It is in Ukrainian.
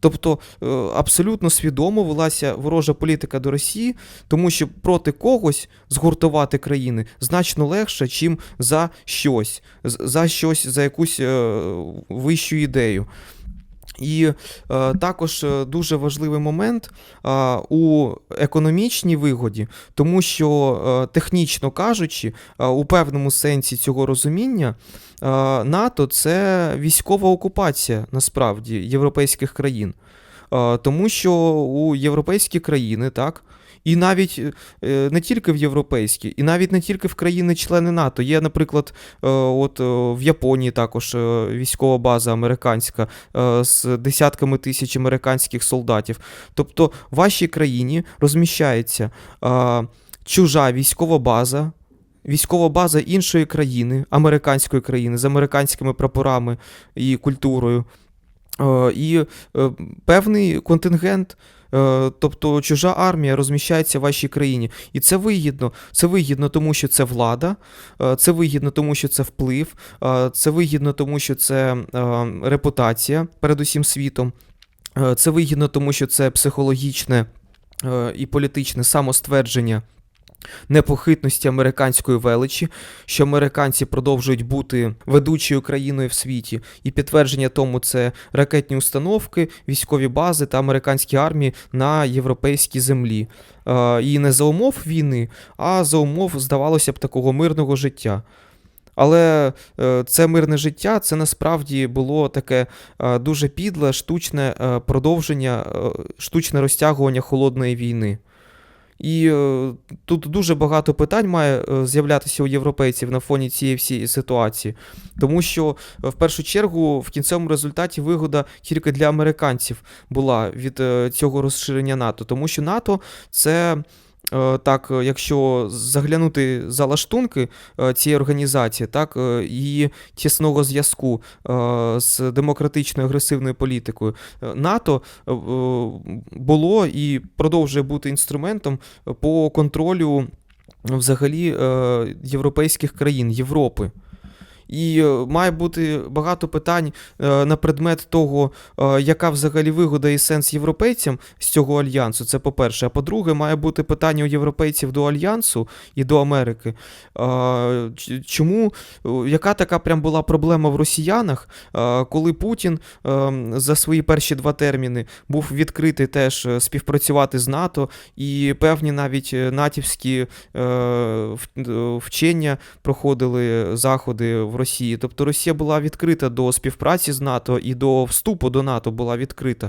Тобто е, абсолютно свідомо велася ворожа політика до Росії, тому що проти когось згуртувати країни значно легше, чим за щось, за щось, за якусь е, вищу ідею. І е, також е, дуже важливий момент е, у економічній вигоді, тому що е, технічно кажучи, е, у певному сенсі цього розуміння, е, НАТО це військова окупація насправді європейських країн. Е, Тому що у європейські країни, так, і навіть е, не тільки в європейські, і навіть не тільки в країни-члени НАТО. Є, наприклад, е, от е, в Японії також військова база американська з десятками тисяч американських солдатів. Тобто в вашій країні розміщається чужа військова база. Військова база іншої країни, американської країни, з американськими прапорами і культурою. Е, І е, певний контингент, е, тобто чужа армія розміщається в вашій країні. І це вигідно. Це вигідно, тому що це влада, це вигідно, тому що це вплив, це вигідно, тому що це репутація перед усім світом. Це вигідно, тому що це психологічне і політичне самоствердження непохитності американської величі, що американці продовжують бути ведучою країною в світі, і підтвердження тому це ракетні установки, військові бази та американські армії на європейській землі. І не за умов війни, а за умов, здавалося б, такого мирного життя. Але е, це мирне життя це насправді було таке е, дуже підле, штучне е, продовження, штучне розтягування холодної війни. І е, тут дуже багато питань має е, з'являтися у європейців на фоні цієї всієї ситуації, тому що е, в першу чергу в кінцевому результаті вигода тільки для американців була від цього розширення НАТО, тому що НАТО це. Е, Так, е, якщо заглянути за лаштунки е, цієї організації, так її тісного зв'язку з демократичною агресивною політикою, НАТО було і продовжує бути інструментом по контролю взагалі європейських країн, Європи. І е, має бути багато питань е, на предмет того, е, яка взагалі вигода і сенс європейцям з цього альянсу. Це по-перше. А по-друге, має бути питання у європейців до альянсу і до Америки. Чому яка така прям була проблема в росіянах, коли Путін за свої перші два терміни був відкритий теж співпрацювати з НАТО, і певні навіть натівські вчення проходили заходи в Росії. Тобто Росія була відкрита до співпраці з НАТО і до вступу до НАТО була відкрита.